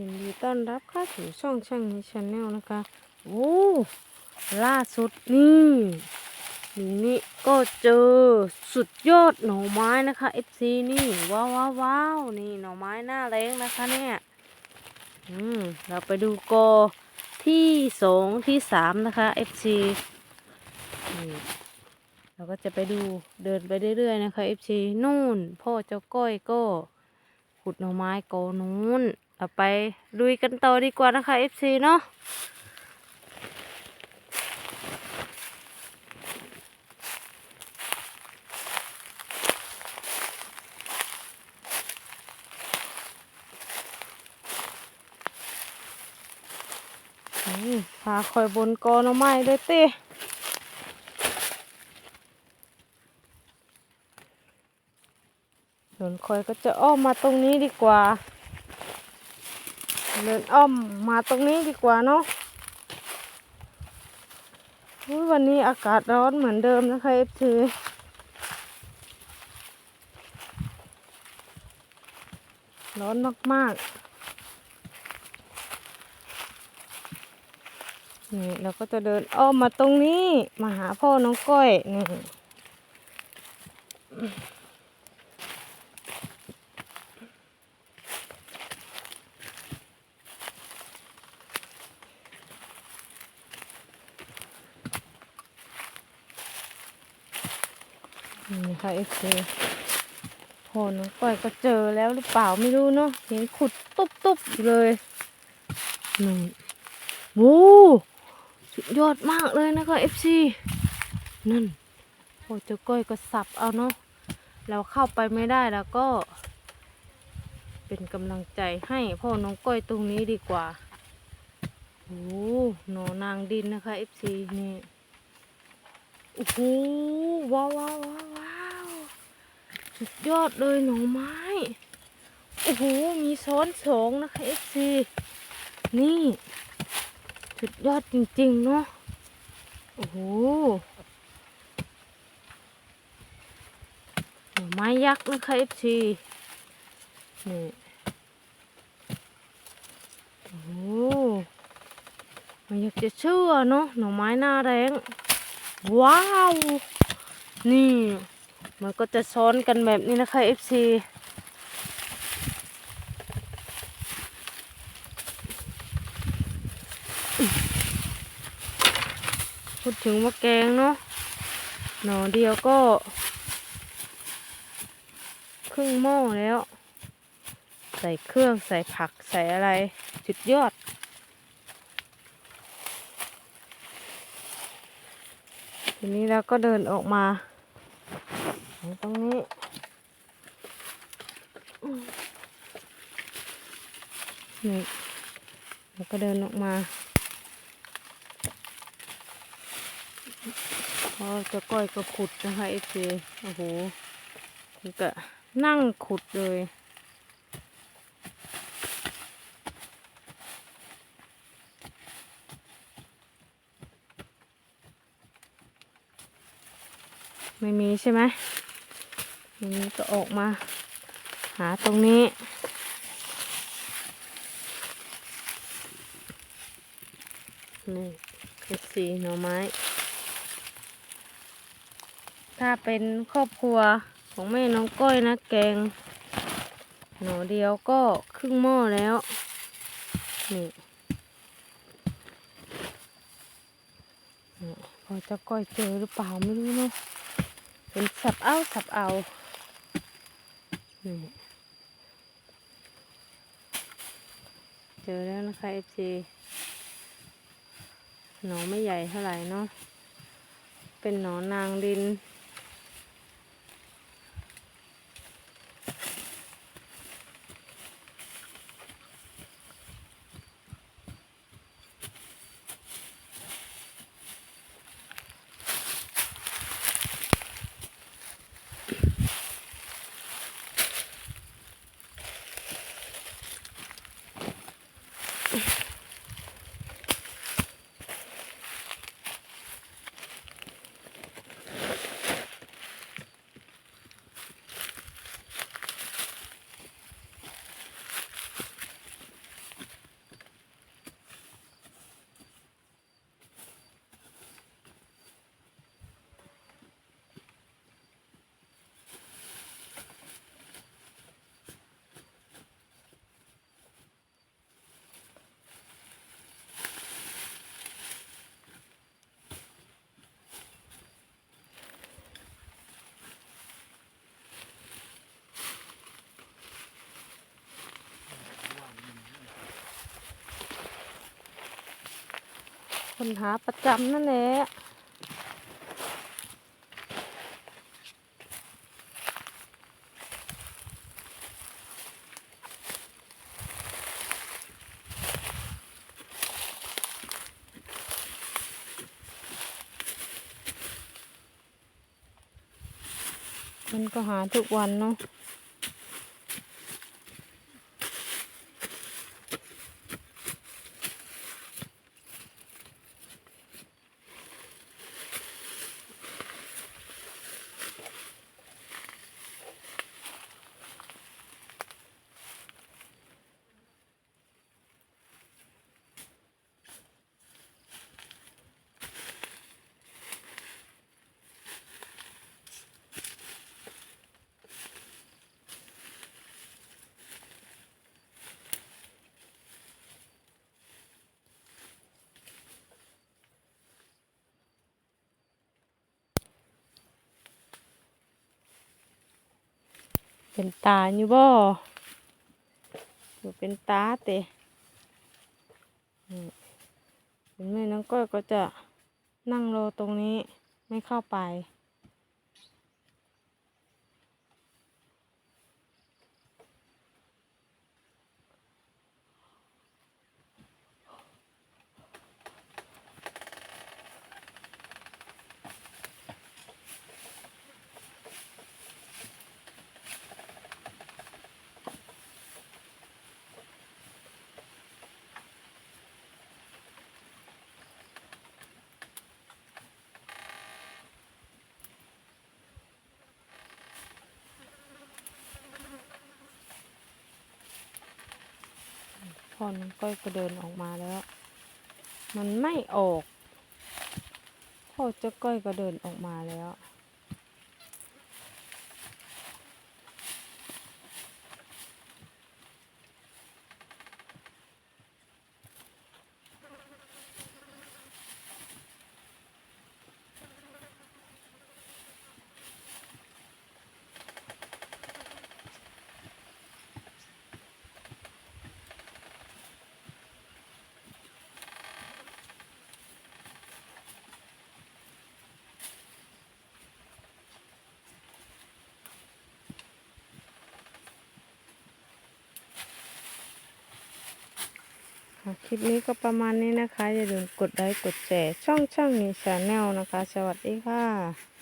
ยินดีต้อนรับเข้าสู่ช่องช่างในชาแนลนะคะ โอ้ล่าสุดนี่นี่นี่ก็เจอสุดยอดหน่อไม้นะคะ FC นี่ว้าวว้าววาวนี่หน่อไม้หน้าแรงนะคะเนี่ยอืมเราไปดูกอที่สองที่สามนะคะ FC นี่เราก็จะไปดูเดินไปเรื่อยๆนะคะ FC นู่น พ่อเจ้าก้อยก็ขุดหน่อไม้กอนู้น เอาไปลุยกันต่อดีกว่านะคะ FC เนาะพาคอยบนกอน่อไม้ด้วยเต้ส่วนคอยก็จะอ้อมมาตรงนี้ดีกว่า เดินอ้อมมาตรงนี้ดีกว่าเนาะวันนี้อากาศร้อนเหมือนเดิมนะคะเอฟทีร้อนมากๆ นี่เราก็จะเดินอ้อมมาตรงนี้ มาหาพ่อน้องก้อย นี่ นี่ค่ะเอฟซีพอน้องก้อยก็เจอแล้วหรือเปล่าไม่รู้เนาะเห็นขุดตุ๊บตุ๊บเลยนี่โว้สุดยอดมากเลยนะคะเอฟซีนั่นพอเจ้าก้อยก็สับเอาเนาะเราเข้าไปไม่ได้แล้วก็ เป็นกำลังใจให้พ่อน้องก้อยตรงนี้ดีกว่าโอ้หนอนางดินนะคะเอฟซีนี่ โอ้โหว้าวว้าวว้าวสุดยอดเลยหน่อไม้ โอ้โห มีซ้อนสองนะคะเอฟซีนี่ สุดยอดจริง ๆ เนาะโอ้โหหน่อไม้ยักษ์นะคะเอฟซีนี่โอ้โหไม่อยากจะเชื่อเนาะหน่อไม้หน้าแรง ว้าว นี่ มันก็จะซ้อนกันแบบนี้นะคะ FC พูดถึงมะแกงเนาะหน่อเดียวก็ ครึ่งหม้อแล้ว ใส่เครื่องใส่ผักใส่อะไรสุดยอด ทีนี้เราก็เดินออกมา ตรงนี้ นี่เราก็เดินออกมาพอจะก้อยก็ขุดนะคะเอฟซีโอ้โหก็นั่งขุดเลย ไม่มีใช่ไหมทีนี้ก็ออกมา หาตรงนี้ นี่คือสีหน่อไม้ ถ้าเป็นครอบครัวของแม่น้องก้อยนะแกง หน่อเดียวก็ครึ่งหม้อแล้ว นี่พอจะก้อยเจอหรือเปล่าไม่รู้เนาะ เป็นสับเอาสับเอานี่เจอแล้วนะคะเอฟซีหนอนไม่ใหญ่เท่าไหร่เนาะเป็นหนอนนางดินน คนหาประจำนั่นแหละมันก็หาทุกวันเนาะ เป็นตาอยู่บ่อยู่เป็นตาเตะนี่เห็นไหมน้องก้อยก็จะนั่งรอตรงนี้ไม่เข้าไป พ่อน้องก้อยก็เดินออกมาแล้ว มันไม่ออก พ่อเจ้าก้อยก็เดินออกมาแล้ว ค่ะ คลิปนี้ก็ประมาณนี้นะคะ อย่าลืมกดไลค์กดแชร์ช่องช่องนี้ชาแนลนะคะ สวัสดีค่ะ